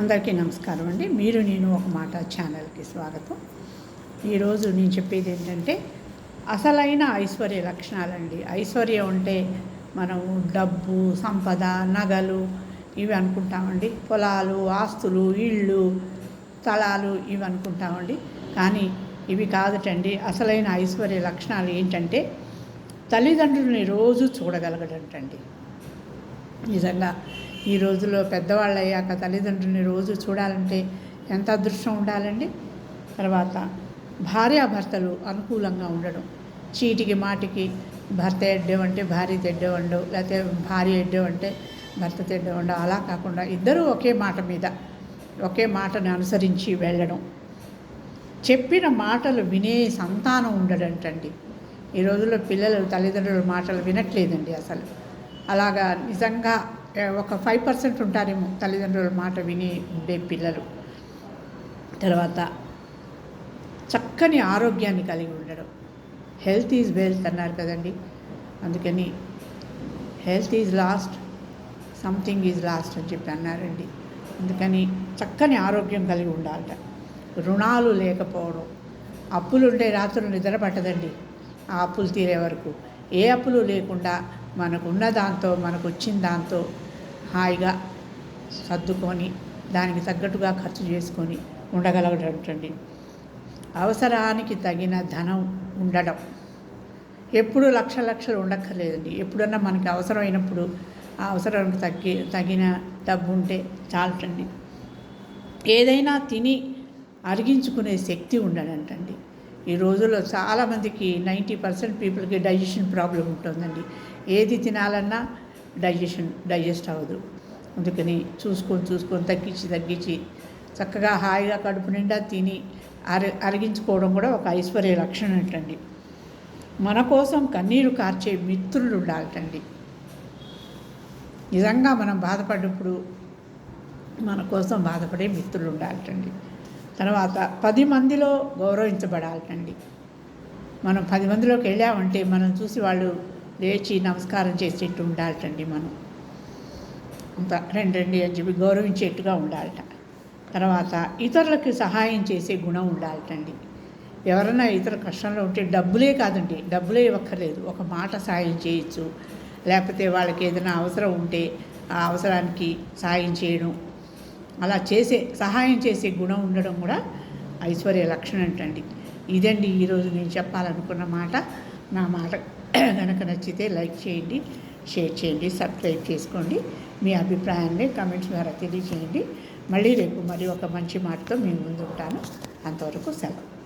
అందరికీ నమస్కారం అండి. మీరు నేను ఒక మాట ఛానల్కి స్వాగతం. ఈరోజు నేను చెప్పేది ఏంటంటే అసలైన ఐశ్వర్య లక్షణాలండి. ఐశ్వర్యం అంటే మనం డబ్బు సంపద నగలు ఇవి అనుకుంటామండి. పొలాలు ఆస్తులు ఇళ్ళు స్థలాలు ఇవి అనుకుంటామండి. కానీ ఇవి కాదటండి. అసలైన ఐశ్వర్య లక్షణాలు ఏంటంటే తల్లిదండ్రులని రోజు చూడగలగడంటండి. నిజంగా ఈ రోజుల్లో పెద్దవాళ్ళు అయ్యాక తల్లిదండ్రుల్ని రోజు చూడాలంటే ఎంత అదృష్టం ఉండాలండి? తర్వాత భార్యాభర్తలు అనుకూలంగా ఉండడం. చీటికి మాటికి భర్త ఎడ్డేవంటే భార్య తెడ్డేవండు లేకపోతే భార్య ఎడ్డేవంటే భర్త తెడ్డేవండు అలా కాకుండా ఇద్దరూ ఒకే మాట మీద ఒకే మాటని అనుసరించి వెళ్ళడం. చెప్పిన మాటలు వినే సంతానం ఉండడంటండి. ఈ రోజుల్లో పిల్లలు తల్లిదండ్రుల మాటలు వినట్లేదండి అసలు. అలాగా నిజంగా ఒక ఫైవ్ పర్సెంట్ ఉంటారేమో తల్లిదండ్రుల మాట విని ఉండే పిల్లలు. తర్వాత చక్కని ఆరోగ్యాన్ని కలిగి ఉండడం. హెల్త్ ఈజ్ వెల్త్ అన్నారు కదండి. అందుకని health is lost something is lost అని చెప్పి అన్నారండి. అందుకని చక్కని ఆరోగ్యం కలిగి ఉండాలట. రుణాలు లేకపోవడం. అప్పులు ఉండే రాత్రులు నిద్ర పట్టదండి. ఆ అప్పులు తీరే వరకు. ఏ అప్పులు లేకుండా మనకున్న దాంతో మనకు వచ్చిన దాంతో హాయిగా సర్దుకొని దానికి తగ్గట్టుగా ఖర్చు చేసుకొని ఉండగలగటండి అవసరానికి తగిన ధనం ఉండడం. ఎప్పుడు లక్ష లక్షలు ఉండక్కర్లేదండి. ఎప్పుడన్నా మనకి అవసరమైనప్పుడు ఆ అవసరానికి తగ్గి తగిన డబ్బు ఉంటే చాలటండి. ఏదైనా తిని అరిగించుకునే శక్తి ఉండడంటండి. ఈ రోజుల్లో చాలామందికి నైంటీ పర్సెంట్ పీపుల్కి డైజెషన్ ప్రాబ్లం ఉంటుందండి. ఏది తినాలన్నా డైజెషన్ డైజెస్ట్ అవ్వదు. అందుకని చూసుకొని చూసుకొని తగ్గించి తగ్గించి చక్కగా హాయిగా కడుపు నిండా తిని అరి అరిగించుకోవడం కూడా ఒక ఐశ్వర్య లక్షణం ఏంటండి. మన కోసం కన్నీరు కార్చే మిత్రులు ఉండాలటండి. నిజంగా మనం బాధపడినప్పుడు మన కోసం బాధపడే మిత్రులు ఉండాలటండి. తర్వాత పది మందిలో గౌరవించబడాలటండి మనం పది మందిలోకి వెళ్ళామంటే మనం చూసి వాళ్ళు లేచి నమస్కారం చేసేట్టు ఉండాలటండి మనం. అంత రెండు రెండు అని చెప్పి గౌరవించేట్టుగా ఉండాలట. తర్వాత ఇతరులకు సహాయం చేసే గుణం ఉండాలటండి. ఎవరైనా ఇతర కష్టంలో ఉంటే డబ్బులే కాదండి డబ్బులే ఇవ్వక్కర్లేదు ఒక మాట సాయం చేయొచ్చు. లేకపోతే వాళ్ళకి ఏదైనా అవసరం ఉంటే ఆ అవసరానికి సాయం చేయడం అలా చేసే సహాయం చేసే గుణం ఉండడం కూడా ఐశ్వర్య లక్షణం అంటండి. ఇదండి ఈరోజు నేను చెప్పాలనుకున్న మాట. నా మాట కనుక నచ్చితే లైక్ చేయండి షేర్ చేయండి సబ్స్క్రైబ్ చేసుకోండి. మీ అభిప్రాయాన్ని కమెంట్స్ ద్వారా తెలియజేయండి. మళ్ళీ రేపు మరి ఒక మంచి మాటతో మీ ముందు ఉంటాను అంతవరకు సెలవు.